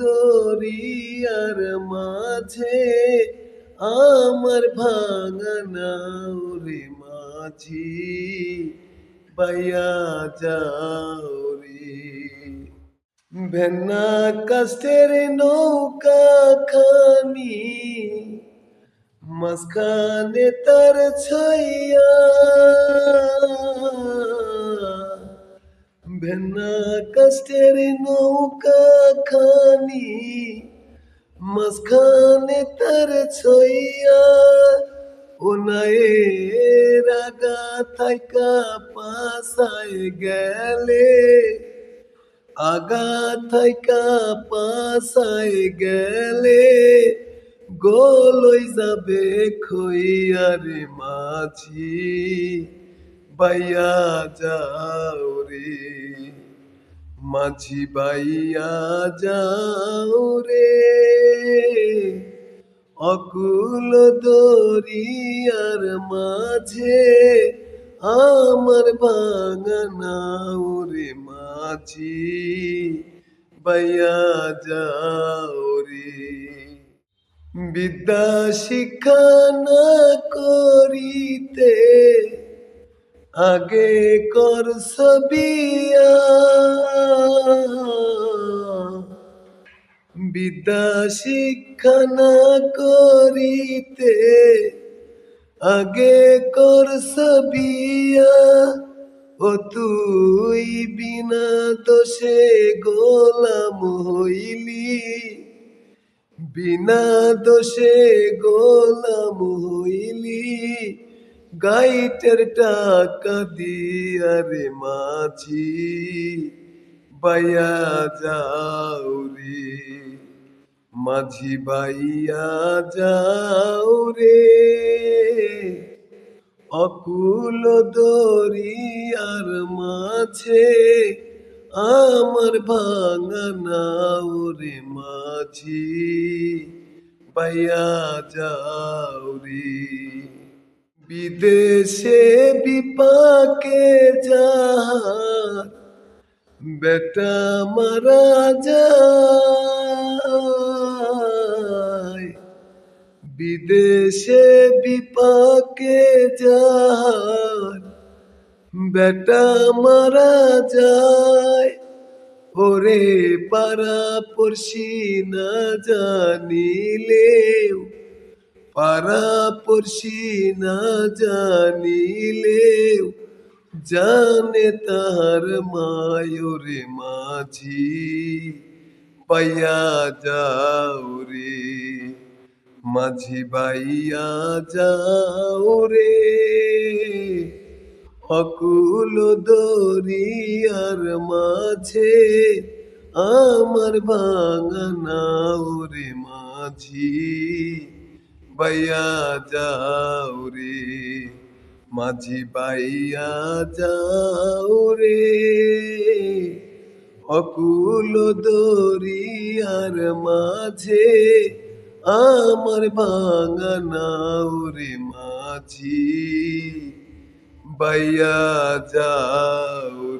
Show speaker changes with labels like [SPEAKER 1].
[SPEAKER 1] দরিয়ার মাঝে আমার ভাঙানাও রে মাঝি, বাইয়া যাও রে। ভেন্না কাস্টের নৌকা খানি, মাঝখানে তার ছাইয়া ভেন্না কাস্টের নৌকা খানি মাঝখানে তার ছইয়া ওনায়ে রাগা থাইকা পাশায় গেলে আগা থাইকা পাশায় গেলে গোলই যাবে খইয়ারে মাঝি বাইয়া যাও রে মাঝি বাইয়া যাও রে অকুল দরিয়ার মাঝে আমার বাঙানাও রে মাঝি বাইয়া যাও রে বিদ্যা শিক্ষা না করিতে আগে কর সবিয়া। বিদ্যা শিক্ষা না করিতে আগে কর সবিয়া। ও তুই বিনা দোষে গোলাম হইলি। বিনা দোষে গোলাম হইলি। গাইটের টাকা দিয়া মাঝি, বাইয়া যাও রে। মাঝি, বাইয়া যাও রে। অকুল দরিয়ার মাঝে আমার ভাঙানাও রে মাঝি, বাইয়া যাও রে। বিদেশে বিপাকে যাহার, বেটা মারা যায়। বিদেশে বিপাকে যাহার, বেটা মারা যায়। ওরে পাড়া পড়শি না জানিলেও পাড়া পড়শি না জানিলেও জানে তাহার মায়রে মাঝি। পাইয়া যাও রে, মাঝি বাইয়া যাও রে। অকুল দরিয়ার মাঝে আমার বাঙানাও রে মাঝি। বাইয়া যাও রে, মাঝি বাইয়া যাও রে। অকুল দরিয়ার মাঝে আমার বাঙানাও রে মাঝি বাইয়া যাও